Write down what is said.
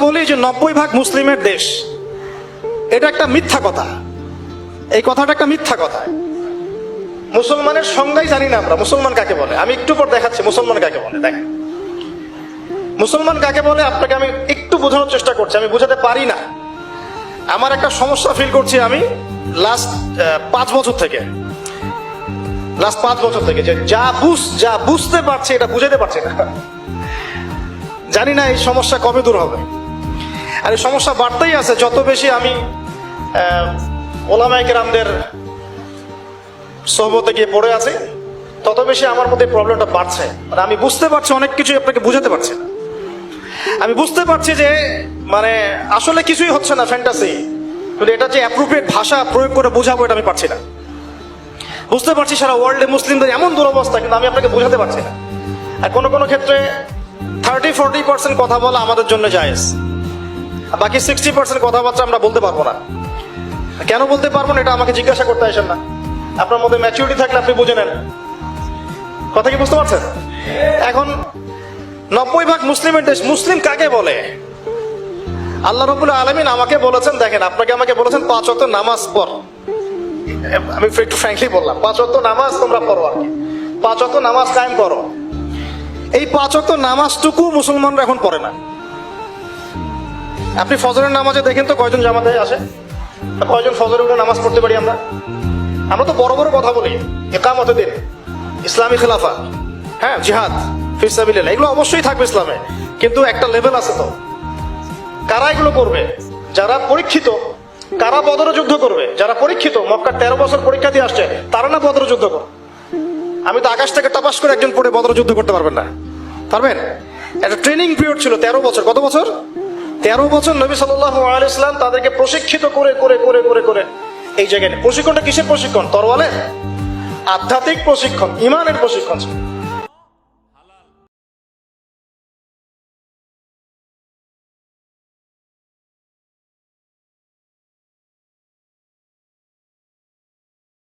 বলি যে নব্বই ভাগ মুসলিমের দেশ। এটা একটা মিথ্যা কথা। এই কথাটা একটা মিথ্যা কথা। মুসলমানের সংজ্ঞাই জানি না আমরা। মুসলমান কাকে বলে? আমি একটু পর দেখাচ্ছি মুসলমান কাকে বলে। দেখেন। মুসলমান কাকে বলে? আপনাকে আমি একটু বোঝানোর চেষ্টা করছি। আমি বোঝাতে পারি না। আমার একটা সমস্যা ফিল করছি আমি লাস্ট পাঁচ বছর থেকে। লাস্ট পাঁচ বছর থেকে যে যা বুঝ, যা বুঝতে পারছি, এটা বুঝাতে পারছি না। জানি না এই সমস্যা কবে দূর হবে। আর এই সমস্যা বাড়তেই আছে। যত বেশি আমি ওলামাইক রামদের সহবতে গিয়ে পড়ে আছি, তত বেশি আমার মধ্যে প্রবলেমটা বাড়ছে। মানে আমি বুঝতে পারছি, অনেক কিছু আপনাকে বুঝাতে পারছি। আমি বুঝতে পারছি যে মানে আসলে কিছুই হচ্ছে না ফ্যান্টাসি কিন্তু এটা যে অ্যাপ্রোপ্রিয়েট ভাষা প্রয়োগ করে বোঝাবো এটা আমি পারছি না। বুঝতে পারছি সারা ওয়ার্ল্ডে মুসলিমদের এমন দুরবস্থা, কিন্তু আমি আপনাকে বোঝাতে পারছি না। আর কোনো কোনো ক্ষেত্রে থার্টি ফোরটি পার্সেন্ট কথা বলা আমাদের জন্য আর বাকি সিক্সটি পার্সেন্ট কথাবার্তা আমরা বলতে পারব না। কেন বলতে পারব না এটা আমাকে জিজ্ঞাসা করতে আসেন না। আপনার মধ্যে ম্যাচিউরিটি থাকলে আপনি বুঝে নেন। কথা কি বুঝতে পারছেন? এখন নব্বই ভাগ মুসলিমের দেশ, মুসলিম কাকে বলে? আল্লাহ রবুল্লা আলমিন আমাকে বলেছেন, দেখেন, আপনাকে আমাকে বলেছেন পাঁচ অক্ট নামাজ পড়। আমি একটু ফ্র্যাঙ্কলি বললাম, পাঁচ অক্ট নামাজ তোমরা পড়ো আর কি। পাঁচ অক্ট নামাজ কায়েম করো। এই পাঁচ অক্ট নামাজটুকু মুসলমানরা এখন পড়ে না। আপনি ফজরের নামাজে দেখেন তো কয়জন জামাতে আসে? কয়জন ফজরের উঠে নামাজ পড়তে পারি আমরা? আমরা তো বড় বড় কথা বলি। একামতে দিন। ইসলামী খেলাফা। হ্যাঁ জিহাদ। ফিসাবিল্লাহ এগুলো অবশ্যই থাকবে ইসলামে। কিন্তু একটা লেভেল আছে তো। কারা এগুলো করবে? যারা পরীক্ষিত, কারা বদর যুদ্ধ করবে? যারা পরীক্ষিত, মক্কার তেরো বছর পরীক্ষা দিয়ে আসছে, তারা না বদর যুদ্ধ করবে? আমি তো আকাশ থেকে টাপাস করে একজন পড়ে বদর যুদ্ধ করতে পারবেন না। পারবেন? একটা ট্রেনিং পিরিয়ড ছিল তেরো বছর। কত বছর? তেরো বছর নবী সাল্লাহ আলাইসলাম তাদেরকে প্রশিক্ষিত করে করে করে করে করে। এই জায়গায় প্রশিক্ষণটা কিসের প্রশিক্ষণ? তরওয়ালের? আধ্যাত্মিক প্রশিক্ষণ, ইমানের প্রশিক্ষণ।